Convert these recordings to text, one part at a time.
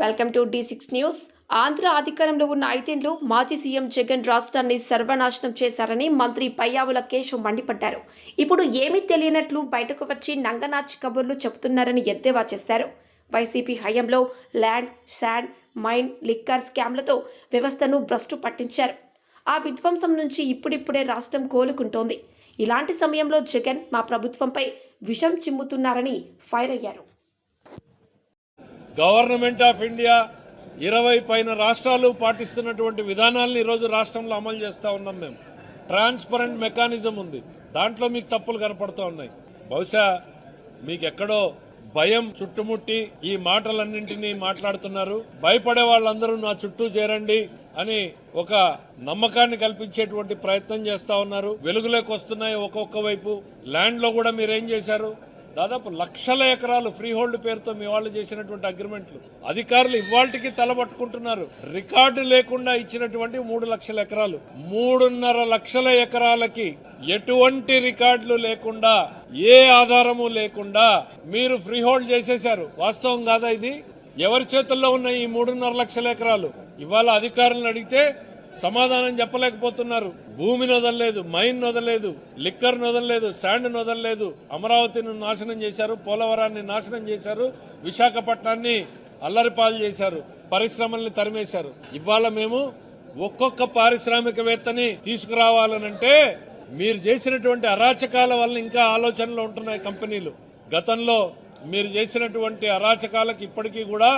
Welcome to D six news. Andhra అధికారంలో ఉన్న ఐదేళ్ళు మాజీ సీఎం జగన్ రాష్ట్రాన్ని సర్వనాశనం చేశారని మంత్రి పయ్యావుల కేశవ్ మండిపడ్డారు. ఇప్పుడు ఏమీ తెలియనట్లు బయటకు వచ్చి నంగనాచి కబుర్లు చెబుతున్నారని ఎద్దేవా చేశారు. వైసీపీ హయాంలో ల్యాండ్ శాండ్ మైన్ లిక్కర్ స్కామ్లతో వ్యవస్థను భ్రష్టు పట్టించారు. ఆ విధ్వంసం నుంచి ఇప్పుడిప్పుడే రాష్ట్రం కోలుకుంటోంది. ఇలాంటి సమయంలో జగన్ మా ప్రభుత్వంపై విషం చిమ్ముతున్నారని ఫైర్ అయ్యారు. గవర్నమెంట్ ఆఫ్ ఇండియా ఇరవై పైన రాష్ట్రాలు పాటిస్తున్నటువంటి విధానాలను ఈరోజు రాష్ట్రంలో అమలు చేస్తూ ఉన్నాం మేము. ట్రాన్స్పరెంట్ మెకానిజం ఉంది. దాంట్లో మీకు తప్పులు కనపడుతూ ఉన్నాయి. బహుశా మీకు ఎక్కడో భయం చుట్టుముట్టి ఈ మాటలన్నింటినీ మాట్లాడుతున్నారు. భయపడే వాళ్ళందరూ నా చుట్టూ చేరండి అని ఒక నమ్మకాన్ని కల్పించేటువంటి ప్రయత్నం చేస్తా ఉన్నారు. వెలుగులోకి వస్తున్నాయి ఒక్కొక్క వైపు. ల్యాండ్లో కూడా మీరేం చేశారు? దాదాపు లక్షల ఎకరాలు ఫ్రీ హోల్డ్ పేరుతో మీ వాళ్ళు చేసినటువంటి అగ్రిమెంట్లు. అధికారులు ఇవాళకి తలబట్టుకుంటున్నారు రికార్డు లేకుండా ఇచ్చినటువంటి మూడు లక్షల ఎకరాలు. మూడున్నర లక్షల ఎకరాలకి ఎటువంటి రికార్డులు లేకుండా ఏ ఆధారము లేకుండా మీరు ఫ్రీ హోల్డ్ చేసేశారు. వాస్తవం కాదా ఇది? ఎవరి చేతుల్లో ఉన్న ఈ మూడున్నర లక్షల ఎకరాలు? ఇవాళ అధికారులను అడిగితే సమాధానం చెప్పలేకపోతున్నారు. భూమిని వదలలేదు మైన్ వదలలేదు లిక్కర్ వదలలేదు శాండ్ వదలలేదు. అమరావతిని నాశనం చేశారు పోలవరాన్ని నాశనం చేశారు విశాఖపట్నాన్ని అల్లరిపాలు చేశారు పరిశ్రమల్ని తరిమేశారు. ఇవాళ మేము ఒక్కొక్క పారిశ్రామికవేత్తని తీసుకురావాలనంటే మీరు చేసినటువంటి అరాచకాల వల్ల ఇంకా ఆలోచనలు ఉంటున్నాయి కంపెనీలు. గతంలో మీరు చేసినటువంటి అరాచకాలకు ఇప్పటికీ కూడా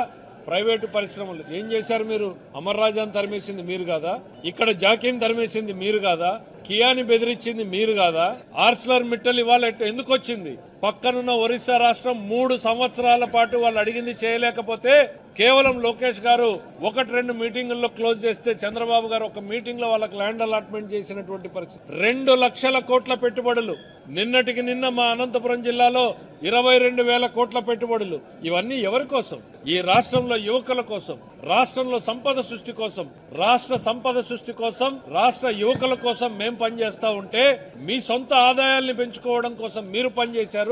ప్రైవేటు పరిశ్రమలు. ఏం చేశారు మీరు? అమర్ రాజాని తరిమేసింది మీరు కాదా? ఇక్కడ జాకీని తరిమేసింది మీరు కాదా? కియాని బెదిరించింది మీరు కాదా? ఆర్స్లర్ మిట్టల్ ఇవాళ ఎందుకు వచ్చింది పక్కనున్న ఒరిస్సా రాష్ట్రం మూడు సంవత్సరాల పాటు వాళ్ళు అడిగింది చేయలేకపోతే కేవలం లోకేష్ గారు ఒకటి రెండు మీటింగుల్లో క్లోజ్ చేస్తే చంద్రబాబు గారు ఒక మీటింగ్లో వాళ్ళకి ల్యాండ్ అలాట్మెంట్ చేసినటువంటి పరిస్థితి. రెండు లక్షల కోట్ల పెట్టుబడులు. నిన్నటికి నిన్న మా అనంతపురం జిల్లాలో ఇరవై రెండు వేల కోట్ల పెట్టుబడులు. ఇవన్నీ ఎవరి కోసం? ఈ రాష్ట్రంలో యువకుల కోసం రాష్ట్రంలో సంపద సృష్టి కోసం రాష్ట్ర సంపద సృష్టి కోసం రాష్ట్ర యువకుల కోసం మేం పనిచేస్తా ఉంటే మీ సొంత ఆదాయాల్ని పెంచుకోవడం కోసం మీరు పనిచేశారు.